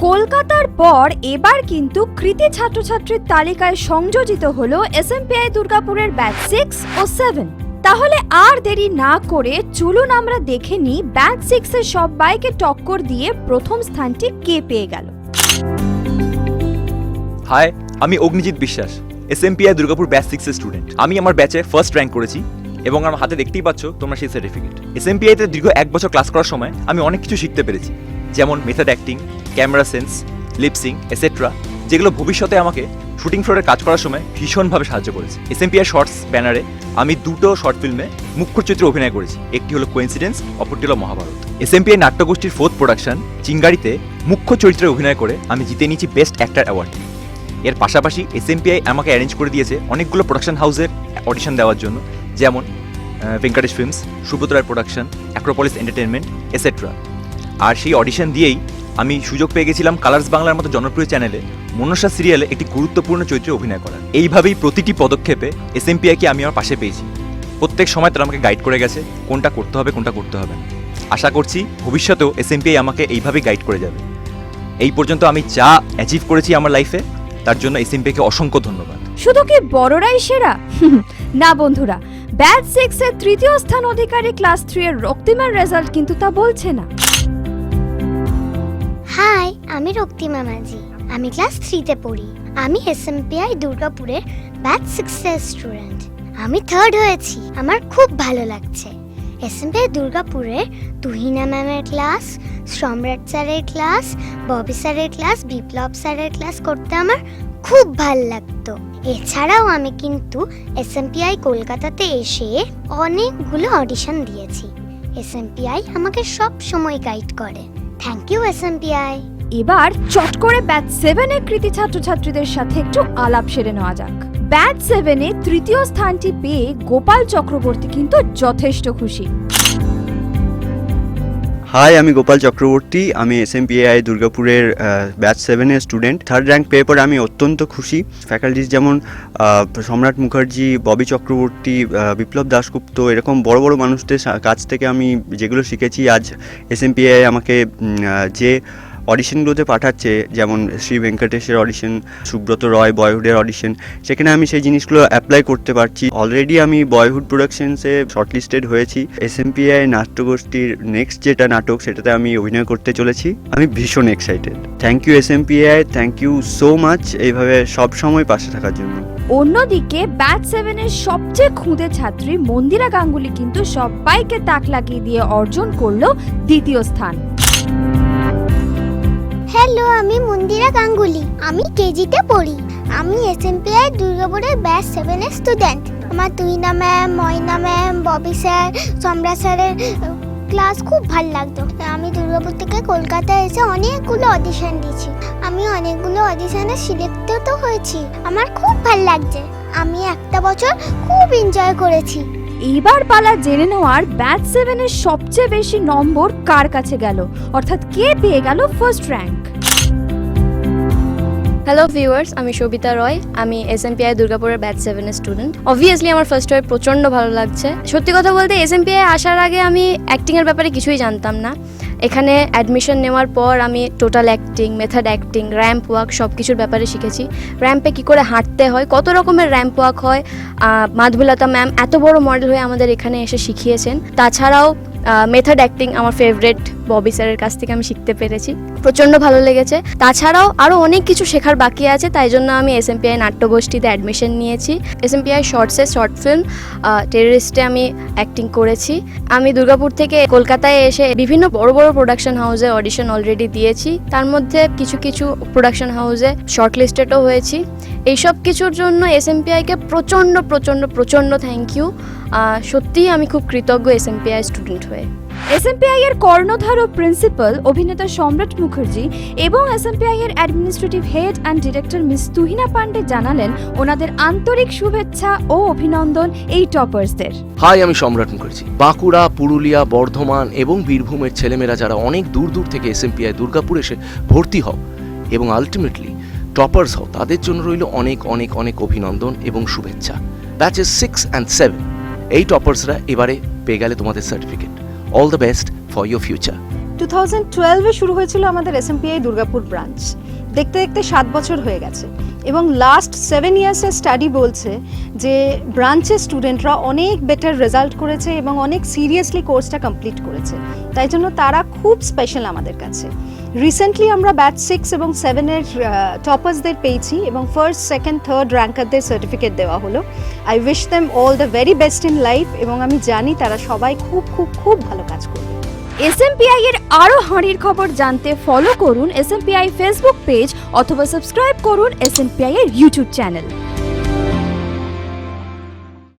কলকাতার পর এবার কিন্তু কৃতি ছাত্রছাত্রীর তালিকায় সংযোজিত হলো এসএমপিআই দুর্গাপুরের ব্যাচ সিক্স ও সেভেন তাহলে আর দেরি না করে চলুন আমরা দেখে নিই ব্যাচ সিক্স এর সব বাইকে টক্কর দিয়ে প্রথম স্থানটি কে পেয়ে গেল। হাই আমি অগ্নিজিৎ বিশ্বাস এসএমপিআই দুর্গাপুর ব্যাচ সিক্সের স্টুডেন্ট আমি আমার ব্যাচে ফার্স্ট র্যাঙ্ক করেছি এবং আমার হাতে দেখতেই পাচ্ছ তোমরা সেই সার্টিফিকেট এসএমপিআইতে দীর্ঘ এক বছর ক্লাস করার সময় আমি অনেক কিছু শিখতে পেরেছি, যেমন method acting camera sense lip sync etcetera যেগুলো ভবিষ্যতে আমাকে শুটিং ফ্লোরে কাজ করার সময় ভীষণভাবে সাহায্য করেছে। এসএমপিআই শর্টস ব্যানারে আমি দুটো শর্ট ফিল্মে মুখ্য চরিত্রে অভিনয় করেছি। একটি হলো কোইন্সিডেন্স অপরটি হলো মহাভারত এসএমপিআই নাট্যগোষ্ঠীর ফোর্থ প্রোডাকশন চিঙ্গারিতে মুখ্য চরিত্রে অভিনয় করে আমি জিতে নিয়েছি বেস্ট অ্যাক্টার অ্যাওয়ার্ড এর পাশাপাশি এসএমপিআই আমাকে অ্যারেঞ্জ করে দিয়েছে অনেকগুলো প্রোডাকশন হাউসের অডিশন দেওয়ার জন্য, যেমন Venkatesh films Subrata Ray production Acropolis entertainment etcetera আর সেই অডিশন দিয়েই আমি সুযোগ পেয়ে গেছিলাম কালার্স বাংলার মতো জনপ্রিয় চ্যানেলে মনসা সিরিয়ালে একটি গুরুত্বপূর্ণ চরিত্রে অভিনয় করার। এইভাবেই প্রতিটি পদক্ষেপে এস এসএমপিআইকে আমি আমার পাশে পেয়েছি। প্রত্যেক সময় তারা আমাকে গাইড করে গেছে, কোনটা করতে হবে, কোনটা করতে হবে আশা করছি ভবিষ্যতেও এস এসএমপিআই আমাকে এইভাবেই গাইড করে যাবে। এই পর্যন্ত আমি যা অ্যাচিভ করেছি আমার লাইফে তার জন্য এস এসএমপিকে অসংখ্য ধন্যবাদ। শুধু কি বড়রাই সেরা? না বন্ধুরা ব্যাচ সিক্স এর তৃতীয় স্থান অধিকারী ক্লাস থ্রি এর রক্তিমার রেজাল্ট কিন্তু তা বলছে না। আমি রক্তিমা মাঝি আমি ক্লাস থ্রিতে পড়ি। আমি এসএমপিআই দুর্গাপুরের ব্যাচ সিক্সের স্টুডেন্ট আমি থার্ড হয়েছি। আমার খুব ভালো লাগছে। এসএমপিআই দুর্গাপুরের তুহিনা ম্যামের ক্লাস, সম্রাট স্যারের ক্লাস, ববি স্যারের ক্লাস, বিপ্লব স্যারের ক্লাস করতে আমার খুব ভালো লাগতো। এছাড়াও আমি কিন্তু এসএমপিআই কলকাতাতে এসে অনেকগুলো অডিশন দিয়েছি। এসএমপিআই আমাকে সব সময় গাইড করে। থ্যাংক ইউ এসএমপিআই এবার চট করে ব্যাচ সেভেনের কৃতি ছাত্রছাত্রীদের সাথে একটু আলাপ সেরে নেওয়া যাক। ব্যাচ সেভেনে তৃতীয় স্থানটি পেয়ে গোপাল চক্রবর্তী কিন্তু যথেষ্ট খুশি। হাই আমি গোপাল চক্রবর্তী আমি এস এম দুর্গাপুরের ব্যাচ সেভেনের স্টুডেন্ট। থার্ড র্যাঙ্ক পেয়ে পরে আমি অত্যন্ত খুশি। ফ্যাকাল্টিস যেমন সম্রাট মুখার্জি ববি চক্রবর্তী বিপ্লব দাশগুপ্ত এরকম বড় বড় মানুষদের কাছ থেকে আমি যেগুলো শিখেছি আজ এস এম পিআই আমাকে উম, আহ, যে পাঠাচ্ছে যেমন শ্রী ভেঙ্কটেশের অডিশন সুব্রত রয় বয়হুডের অডিশন সেখানে আমি সেই জিনিসগুলো অ্যাপ্লাই করতে পারছি। অলরেডি আমি বয়হুড প্রোডাকশনসে শর্টলিস্টেড হয়েছি। এস এম পি পিআই নাট্যগোষ্ঠীর নেক্সট যেটা নাটক সেটাতে আমি অভিনয় করতে চলেছি। আমি ভীষণ excited thank you S M PI thank you so much এইভাবে সব সময় পাশে থাকার জন্য। অন্যদিকে ব্যাচ সেভেনের সবচেয়ে খুদে ছাত্রী মন্দিরা গাঙ্গুলি কিন্তু সবাইকে তাক লাগিয়ে দিয়ে অর্জন করল দ্বিতীয় স্থান। হ্যালো আমি মন্দিরা গাঙ্গুলি। আমি কেজিতে পড়ি। আমি এস এন পি এসএমপিআই দুর্গাপুরের ব্যাচ সেভেনের স্টুডেন্ট আমার তুইনা ma'am Moyna ma'am Bobby sir Samrat স্যারের ক্লাস খুব ভালো লাগতো। আমি দুর্গাপুর থেকে কলকাতায় এসে অনেকগুলো অডিশন দিয়েছি। আমি অনেকগুলো অডিশনে সিলেক্টও তো হয়েছি। আমার খুব ভালো লাগছে। আমি একটা বছর খুব এনজয় করেছি। এইবার পালা জেনে নেওয়ার ব্যাচ সেভেনের সবচেয়ে বেশি নম্বর কার কাছে গেল? অর্থাৎ কে পেয়ে গেল ফার্স্ট র্যাঙ্ক হ্যালো ভিউয়ার্স আমি সবিতা রয়। আমি এস এম পিআই দুর্গাপুরের ব্যাচ সেভেনের স্টুডেন্ট অবভিয়াসলি আমার ফার্স্ট হয়ে প্রচণ্ড ভালো লাগছে। সত্যি কথা বলতে এস এম পিআই আসার আগে আমি অ্যাক্টিংয়ের ব্যাপারে কিছুই জানতাম না। এখানে অ্যাডমিশন নেওয়ার পর আমি total acting method acting ramp walk সব কিছুর ব্যাপারে শিখেছি। র্যাম্পে কী করে হাঁটতে হয়, কত রকমের র্যাম্প ওয়াক হয় মাধবুলতা ম্যাম এত বড় মডেল হয়ে আমাদের এখানে এসে শিখিয়েছেন। তাছাড়াও মেথড অ্যাক্টিং আমার ফেভারেট ববি স্যারের কাছ থেকে আমি শিখতে পেরেছি। প্রচণ্ড ভালো লেগেছে। তাছাড়াও আরও অনেক কিছু শেখার বাকি আছে, তাই জন্য আমি এস এম পিআই নাট্যগোষ্ঠীতে অ্যাডমিশন নিয়েছি। এস এম পিআই শর্টসে শর্ট ফিল্ম টেররিস্টে আমি অ্যাক্টিং করেছি। আমি দুর্গাপুর থেকে কলকাতায় এসে বিভিন্ন বড় বড় প্রোডাকশন হাউসে অডিশন অলরেডি দিয়েছি। তার মধ্যে কিছু কিছু প্রোডাকশন হাউসে শর্ট লিস্টেডও হয়েছি। এইসব কিছুর জন্য এস এম পিআইকে প্রচণ্ড প্রচণ্ড প্রচণ্ড থ্যাংক ইউ সত্যিই আমি খুব কৃতজ্ঞ এস এম পিআই স্টুডেন্ট হয়ে। এসএমপিআই এর কর্ণধার ও প্রিন্সিপাল অভিনেতা সম্রাট মুখার্জি এবং এসএমপিআই এর administrative head and director miss Tuhina Pandey জানালেন ওনাদের আন্তরিক শুভেচ্ছা ও অভিনন্দন এই টপার্সদের হাই আমি সম্রাট মুখার্জি। বাঁকুড়া, পুরুলিয়া, বর্ধমান এবং বীরভূমের ছেলেমেয়েরা যারা অনেক দূর দূর থেকে এসএমপিআই দুর্গাপুর এসে ভর্তি হও এবং আলটিমেটলি টপার্স হও, তাদের জন্য রইল অনেক অনেক অনেক অভিনন্দন এবং শুভেচ্ছা। ব্যাচেস সিক্স অ্যান্ড সেভেন এই টপার্সরা এবারে পেয়ে গেলে তোমাদের certificate all the best for your future two thousand টুয়েলভে শুরু হয়েছিল আমাদের এস এসএমপিআই দুর্গাপুর ব্রাঞ্চ দেখতে দেখতে সাত বছর হয়ে গেছে। এবং লাস্ট সেভেন ইয়ার্সের স্টাডি বলছে যে ব্রাঞ্চের স্টুডেন্টরা অনেক বেটার রেজাল্ট করেছে এবং অনেক সিরিয়াসলি কোর্সটা কমপ্লিট করেছে। তাই জন্য তারা খুব স্পেশাল আমাদের কাছে। রিসেন্টলি আমরা ব্যাচ সিক্স এবং সেভেনের টপার্সদের পেয়েছি এবং ফার্স্ট, সেকেন্ড, থার্ড র্যাঙ্কারদের সার্টিফিকেট দেওয়া হলো। I wish them all the very best in life এবং আমি জানি তারা সবাই খুব খুব খুব ভালো কাজ করবে। এসএমপিআই এর আরও হাঁড়ির খবর জানতে ফলো করুন এসএমপিআই ফেসবুক পেজ অথবা সাবস্ক্রাইব করুন এসএমপিআই এর ইউটিউব চ্যানেল